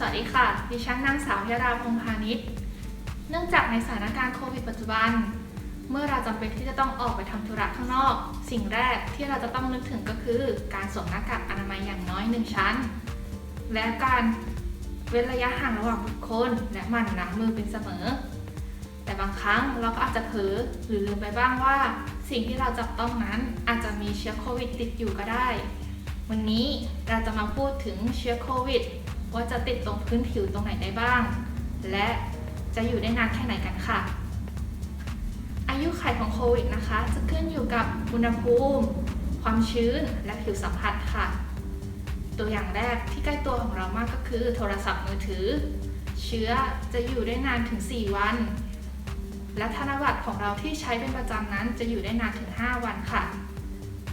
สวัสดีค่ะ ดิฉันนางสาวยาดาพงพาณิชย์ เนื่องจากในสถานการณ์โควิดปัจจุบัน เมื่อเราจำเป็นที่จะต้องออกไปทำธุระข้างนอก สิ่งแรกที่เราจะต้องนึกถึงก็คือ การสวมหน้ากากอนามัยอย่างน้อยหนึ่งชั้น และการเว้นระยะห่างระหว่างบุคคล และหมั่นล้างมือเป็นเสมอ แต่บางครั้งเราก็อาจจะเผลอหรือลืมไปบ้างว่า สิ่งที่เราจับต้องนั้นอาจจะมีเชื้อโควิดติดอยู่ก็ได้ วันนี้เราจะมาพูดถึงเชื้อโควิด ว่าจะติดตรงพื้นผิวตรงไหนได้บ้าง และจะอยู่ได้นานแค่ไหนกันค่ะ อายุขัยของโควิดนะคะ จะขึ้นอยู่กับอุณหภูมิ ความชื้นและผิวสัมผัสค่ะ ตัวอย่างแรกที่ใกล้ตัวของเรามากก็คือ โทรศัพท์มือถือ เชื้อจะอยู่ได้นานถึง 4 วัน และธนบัตรของเราที่ใช้เป็นประจำนั้นจะอยู่ได้นานถึง 5 วันค่ะ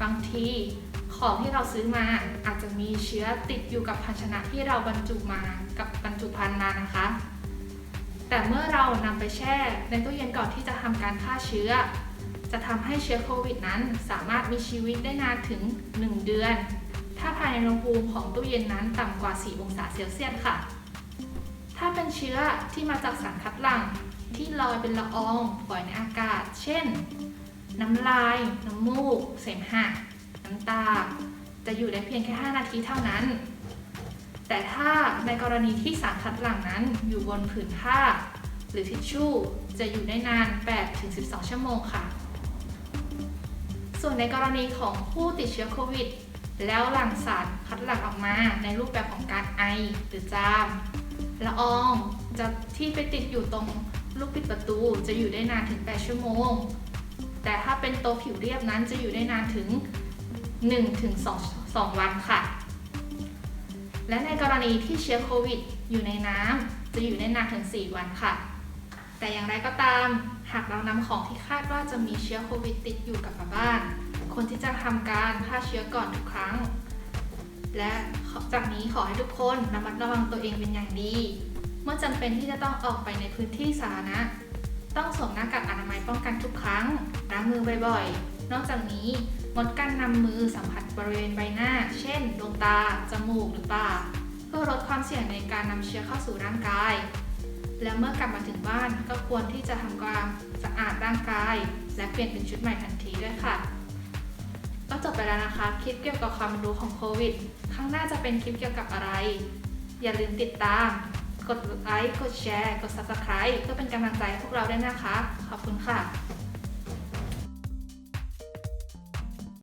บางที ของที่เราซื้อมาอาจจะมีเชื้อติดอยู่กับภาชนะที่เราบรรจุมากับบรรจุภัณฑ์มานะคะ แต่เมื่อเรานำไปแช่ในตู้เย็นก่อนที่จะทำการฆ่าเชื้อ จะทำให้เชื้อโควิดนั้น สามารถมีชีวิตได้นานถึง 1 เดือน ถ้าภายในอุณหภูมิของตู้เย็นนั้นต่ำกว่า 4 องศาเซลเซียสค่ะ ถ้าเป็นเชื้อที่มาจากสารคัดหลั่งที่ลอยเป็นละอองปล่อยในอากาศ เช่น น้ำลาย น้ำมูก เสมหะ น้ำตาจะอยู่ได้เพียงแค่ 5 นาทีเท่านั้น แต่ถ้าในกรณีที่สารคัดหลั่งนั้นอยู่บนผืนผ้า หรือทิชชู่จะอยู่ได้นาน 8-12 ชั่วโมงค่ะ ส่วนในกรณีของผู้ติดเชื้อโควิด แล้วหลั่งสารคัดหลั่งออกมาในรูปแบบของการไอหรือจามละอองจะที่ไปติดอยู่ตรงลูกปิดประตูจะอยู่ได้นานถึง 8 ชั่วโมง แต่ถ้าเป็นโตผิวเรียบนั้นจะอยู่ได้นานถึง 1-2ถึง2 2วันค่ะ และในกรณีที่เชื้อโควิด อยู่ในน้ำจะอยู่ได้นานถึง 4 วันค่ะ แต่อย่างไรก็ตามหากเรานำของที่คาดว่าจะมีเชื้อโควิดติดอยู่กลับมาบ้านควรที่จะทำการฆ่าเชื้อก่อนทุกครั้ง และจากนี้ขอให้ทุกคนระมัดระวังตัวเองเป็นอย่างดี เมื่อจำเป็นที่จะต้องออกไปในพื้นที่สาธารณะต้องสวมหน้ากากอนามัยป้องกันทุกครั้งล้างมือบ่อยๆ นอกจากนี้ งดการนำมือสัมผัสบริเวณใบหน้า เช่น ดวงตา จมูก หรือปาก เพื่อลดความเสี่ยงในการนำเชื้อเข้าสู่ร่างกาย และเมื่อกลับมาถึงบ้านก็ควรที่จะทำความสะอาดร่างกาย และเปลี่ยนเป็นชุดใหม่ทันทีด้วยค่ะ ก็จบไปแล้วนะคะคลิปเกี่ยวกับความรู้ของโควิดข้างหน้าจะเป็นคลิปเกี่ยวกับอะไร อย่าลืมติดตาม กดไลค์ กดแชร์ กด subscribe เพื่อเป็นกำลังใจให้พวกเราด้วยนะคะ ขอบคุณค่ะ